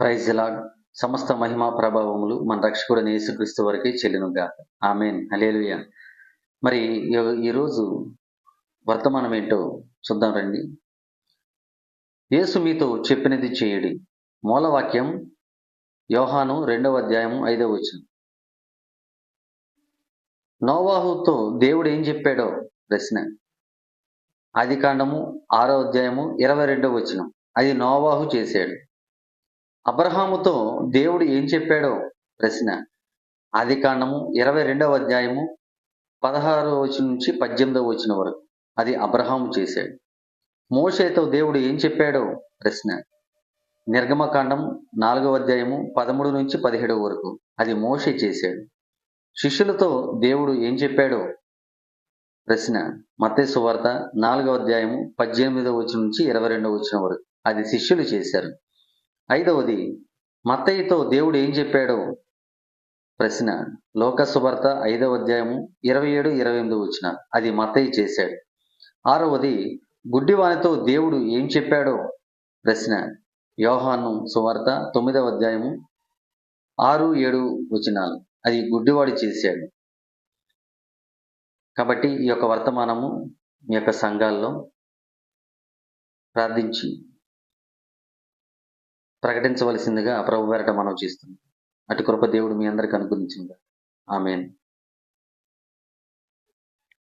Praise lord సమస్త మహిమా ప్రభావములు మన రక్షకుడైన యేసుక్రీస్తు వరకే చెల్లినుగా ఆమెన్. అలేలుయ మరి ఈ- ఈరోజు వర్తమానం ఏంటో చూద్దాం రండి. యేసు మీతో చెప్పినది చేయుడి. మూలవాక్యం యోహాను రెండవ అధ్యాయం ఐదవ వచ్చిన నోవాహుతో దేవుడు ఏం చెప్పాడో? ప్రశ్న. ఆది కాండము ఆరో అధ్యాయము ఇరవై రెండవ వచ్చినం అది నోవాహు చేశాడు. అబ్రహాముతో దేవుడు ఏం చెప్పాడో ప్రశ్న. ఆది కాండము ఇరవై రెండవ అధ్యాయము పదహారో వచ్చిన నుంచి పద్దెనిమిదవ వచ్చిన వరకు అది అబ్రహాము చేశాడు. మోషేతో దేవుడు ఏం చెప్పాడో ప్రశ్న. నిర్గమకాండం నాలుగవ అధ్యాయము పదమూడు నుంచి పదిహేడు వరకు అది మోషే చేశాడు. శిష్యులతో దేవుడు ఏం చెప్పాడో ప్రశ్న. మత్తయి సువార్త నాలుగవ అధ్యాయము పద్దెనిమిదవ వచ్చిన నుంచి ఇరవై రెండవ వచ్చిన వరకు అది శిష్యులు చేశారు. ఐదవది మత్తయ్యతో దేవుడు ఏం చెప్పాడో? ప్రశ్న లోకసువార్త ఐదవ అధ్యాయము ఇరవై ఏడు ఇరవై ఎనిమిది వచ్చిన అది మత్తయ్య చేశాడు. ఆరవది గుడ్డివానితో దేవుడు ఏం చెప్పాడో? ప్రశ్న యోహాను సువార్త తొమ్మిదవ అధ్యాయము ఆరు ఏడు వచనాలు అది గుడ్డివాడు చేశాడు. కాబట్టి ఈ యొక్క వర్తమానము మీ యొక్క సంఘాల్లో ప్రార్థించి ప్రకటించవలసిందిగా ప్రభు వేరట మనం చేస్తుంది. అటు కృప దేవుడు మీ అందరికి అనుగ్రహించింది. ఆమెన్.